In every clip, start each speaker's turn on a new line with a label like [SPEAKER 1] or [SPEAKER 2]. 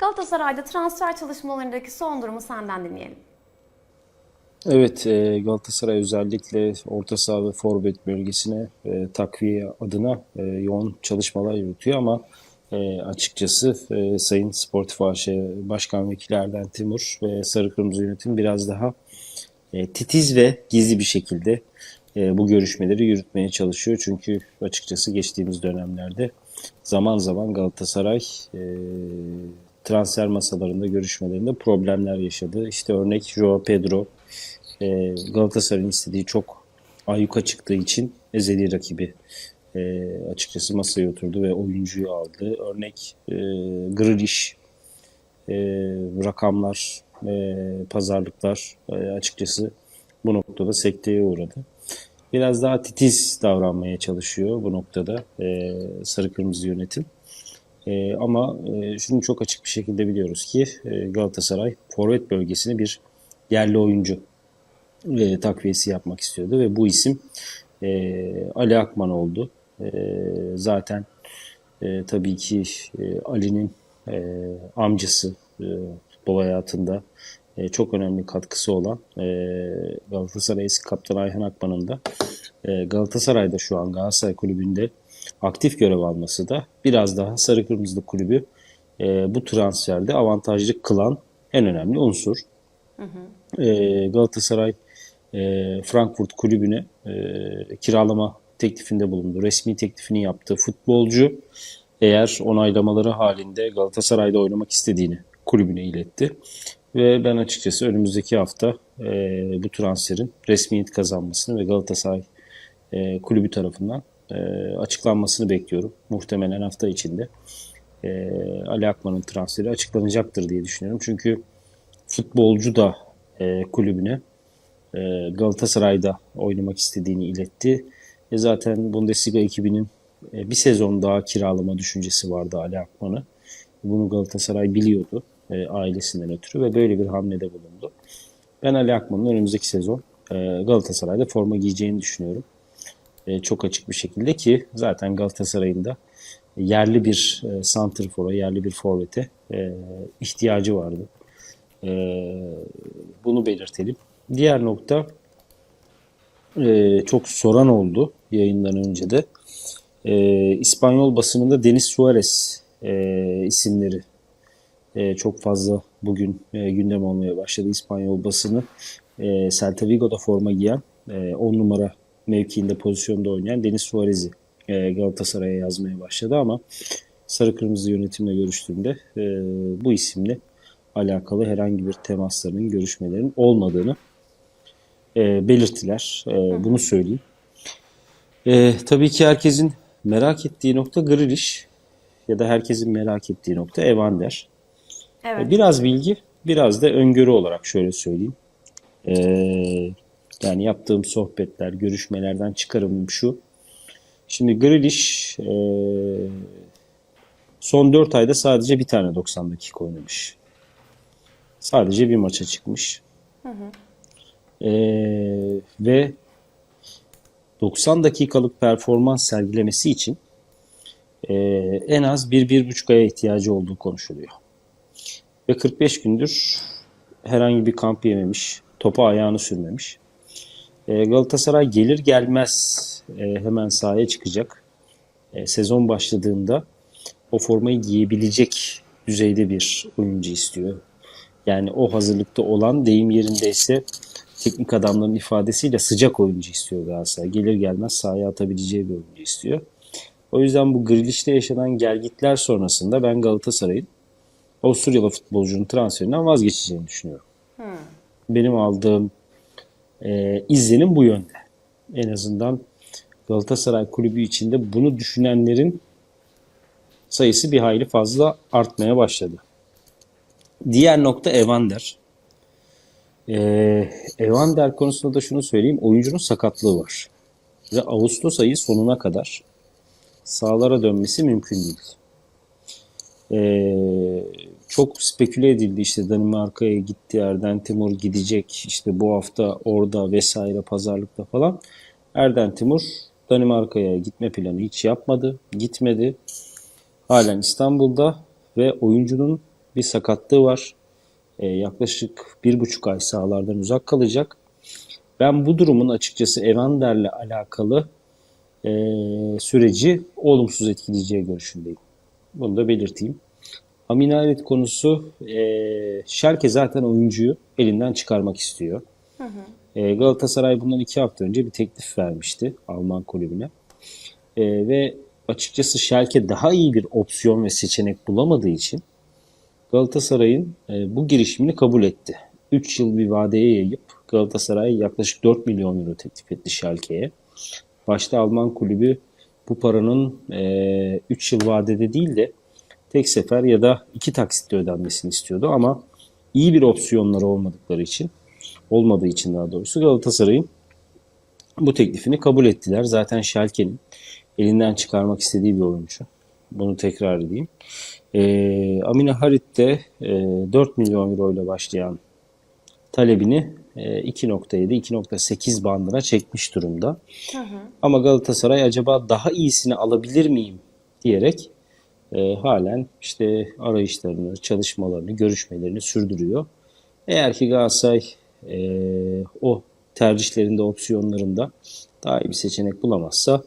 [SPEAKER 1] Galatasaray'da transfer çalışmalarındaki son durumu senden dinleyelim.
[SPEAKER 2] Evet, e, Galatasaray özellikle orta saha ve forvet bölgesine e, takviye adına e, yoğun çalışmalar yürütüyor ama açıkçası Sayın Sportif AŞ Başkan Vekili Erden Timur ve Sarı Kırmızı Yönetim biraz daha titiz ve gizli bir şekilde bu görüşmeleri yürütmeye çalışıyor. Çünkü açıkçası geçtiğimiz dönemlerde zaman zaman Galatasaray transfer masalarında görüşmelerinde problemler yaşadı. İşte örnek Joao Pedro e, Galatasaray'ın istediği çok ayyuka çıktığı için ezeli rakibi e, açıkçası masaya oturdu ve oyuncuyu aldı. Örnek e, Grealish e, rakamlar, e, pazarlıklar e, açıkçası bu noktada sekteye uğradı. Biraz daha titiz davranmaya çalışıyor bu noktada e, sarı kırmızı yönetim. E, ama e, şunu çok açık bir şekilde biliyoruz ki e, Galatasaray forvet bölgesine bir yerli oyuncu e, takviyesi yapmak istiyordu ve bu isim e, Ali Akman oldu. E, zaten e, tabii ki e, Ali'nin e, amcası e, futbol hayatında e, çok önemli katkısı olan e, Galatasaray eski kaptan Ayhan Akman'ın da e, Galatasaray'da şu an Galatasaray Kulübü'nde aktif görev alması da biraz daha Sarı Kırmızılı Kulübü e, bu transferde avantajlı kılan en önemli unsur. E, Galatasaray e, Frankfurt kulübüne e, kiralama teklifinde bulundu. Resmi teklifini yaptı. Futbolcu eğer onaylamaları halinde Galatasaray'da oynamak istediğini kulübüne iletti. Ve ben açıkçası önümüzdeki hafta e, bu transferin resmiyet kazanmasını ve Galatasaray e, kulübü tarafından e, açıklanmasını bekliyorum. Muhtemelen hafta içinde e, Ali Akman'ın transferi açıklanacaktır diye düşünüyorum. Çünkü futbolcu da e, kulübüne e, Galatasaray'da oynamak istediğini iletti. E zaten Bundesliga ekibinin e, bir sezon daha kiralama düşüncesi vardı Ali Akman'ı. Bunu Galatasaray biliyordu e, ailesinden ötürü ve böyle bir hamlede bulundu. Ben Ali Akman'ın önümüzdeki sezon e, Galatasaray'da forma giyeceğini düşünüyorum. E, çok açık bir şekilde ki zaten Galatasaray'ın da yerli bir e, santrfora, yerli bir forvete e, ihtiyacı vardı. E, bunu belirtelim. Diğer nokta çok soran oldu yayından önce de. İspanyol basınında Denis Suarez e, isimleri çok fazla bugün e, gündem olmaya başladı. İspanyol basını e, Celta Vigo'da forma giyen 10 numara mevkiinde pozisyonda oynayan Denis Suarez'i e, Galatasaray'a yazmaya başladı ama Sarı Kırmızı yönetimle görüştüğümde e, bu isimle alakalı herhangi bir temasların, görüşmelerin olmadığını e, belirttiler. E, bunu söyleyeyim. E, tabii ki herkesin merak ettiği nokta Grealish ya da herkesin merak ettiği nokta Evander.
[SPEAKER 1] Evet.
[SPEAKER 2] E, Biraz bilgi, biraz da öngörü olarak şöyle söyleyeyim. E, yani yaptığım sohbetler, görüşmelerden çıkarımım şu. Şimdi Grealish e, son 4 ayda sadece bir tane 90 dakika oynamış. Sadece bir maça çıkmış. E, ve 90 dakikalık performans sergilemesi için e, en az 1-1,5 aya ihtiyacı olduğu konuşuluyor. Ve 45 gündür herhangi bir kamp yememiş, topa ayağını sürmemiş. E, Galatasaray gelir gelmez e, hemen sahaya çıkacak. E, sezon başladığında o formayı giyebilecek düzeyde bir oyuncu istiyor. Yani o hazırlıkta olan deyim yerindeyse teknik adamların ifadesiyle sıcak oyuncu istiyor Galatasaray. Gelir gelmez sahaya atabileceği bir oyuncu istiyor. O yüzden bu Grealish'te yaşanan gelgitler sonrasında ben Galatasaray'ın Avusturyalı futbolcunun transferinden vazgeçeceğini düşünüyorum. Benim aldığım e, izlenim bu yönde. En azından Galatasaray kulübü içinde bunu düşünenlerin sayısı bir hayli fazla artmaya başladı. Diğer nokta Evander. Ee, Evander konusunda da şunu söyleyeyim. Oyuncunun sakatlığı var. Ve Ağustos ayı sonuna kadar sahalara dönmesi mümkün değil. Ee, çok speküle edildi işte Danimarka'ya gitti Erden Timur gidecek işte bu hafta orada vesaire pazarlıkta falan. Erden Timur Danimarka'ya gitme planı hiç yapmadı, gitmedi. Halen İstanbul'da ve oyuncunun bir sakatlığı var. E, yaklaşık bir buçuk ay sahalardan uzak kalacak. Ben bu durumun açıkçası Evander'le alakalı e, süreci olumsuz etkileyeceği görüşündeyim. Bunu da belirteyim. Aminaret konusu e, Schalke zaten oyuncuyu elinden çıkarmak istiyor. E, Galatasaray bundan iki hafta önce bir teklif vermişti Alman kulübüne. E, ve açıkçası Schalke daha iyi bir opsiyon ve seçenek bulamadığı için Galatasaray'ın e, bu girişimini kabul etti. 3 yıl bir vadeye yayıp Galatasaray yaklaşık 4 milyon euro teklif etti Schalke'ye. Başta Alman kulübü bu paranın 3 yıl vadede değil de tek sefer ya da iki taksitle ödenmesini istiyordu ama iyi bir opsiyonları olmadıkları için olmadığı için daha doğrusu Galatasaray'ın bu teklifini kabul ettiler. Zaten Schalke'nin elinden çıkarmak istediği bir oyuncu. Bunu tekrar edeyim. E, Amine Harit de e, 4 milyon euro ile başlayan talebini e, 2.7-2.8 bandına çekmiş durumda. Ama Galatasaray acaba daha iyisini alabilir miyim diyerek e, halen işte arayışlarını, çalışmalarını, görüşmelerini sürdürüyor. Eğer ki Galatasaray e, o tercihlerinde, opsiyonlarında daha iyi bir seçenek bulamazsa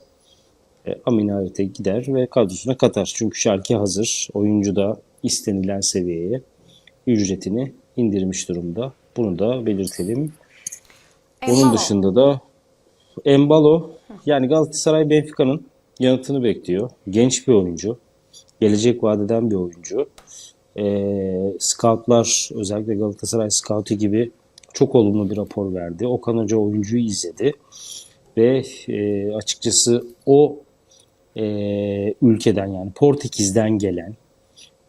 [SPEAKER 2] e, Aminaret'e gider ve kadrosuna katar. Çünkü Schalke hazır. Oyuncu da istenilen seviyeye ücretini indirmiş durumda. Bunu da belirtelim. Onun dışında da Embalo yani Galatasaray Benfica'nın yanıtını bekliyor. Genç bir oyuncu. Gelecek vadeden bir oyuncu. Ee, scoutlar özellikle Galatasaray Scoutu gibi çok olumlu bir rapor verdi. Okan Hoca oyuncuyu izledi ve e, açıkçası o e, ülkeden yani Portekiz'den gelen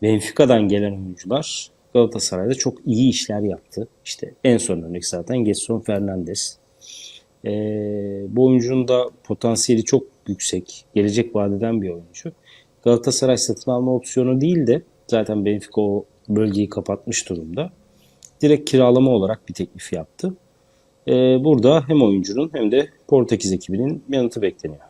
[SPEAKER 2] Benfica'dan gelen oyuncular Galatasaray'da çok iyi işler yaptı. İşte en son örnek zaten Getson Fernandes. E, bu oyuncunun da potansiyeli çok yüksek. Gelecek vadeden bir oyuncu. Galatasaray satın alma opsiyonu değil de zaten Benfica o bölgeyi kapatmış durumda. Direkt kiralama olarak bir teklif yaptı. E, burada hem oyuncunun hem de Portekiz ekibinin yanıtı bekleniyor.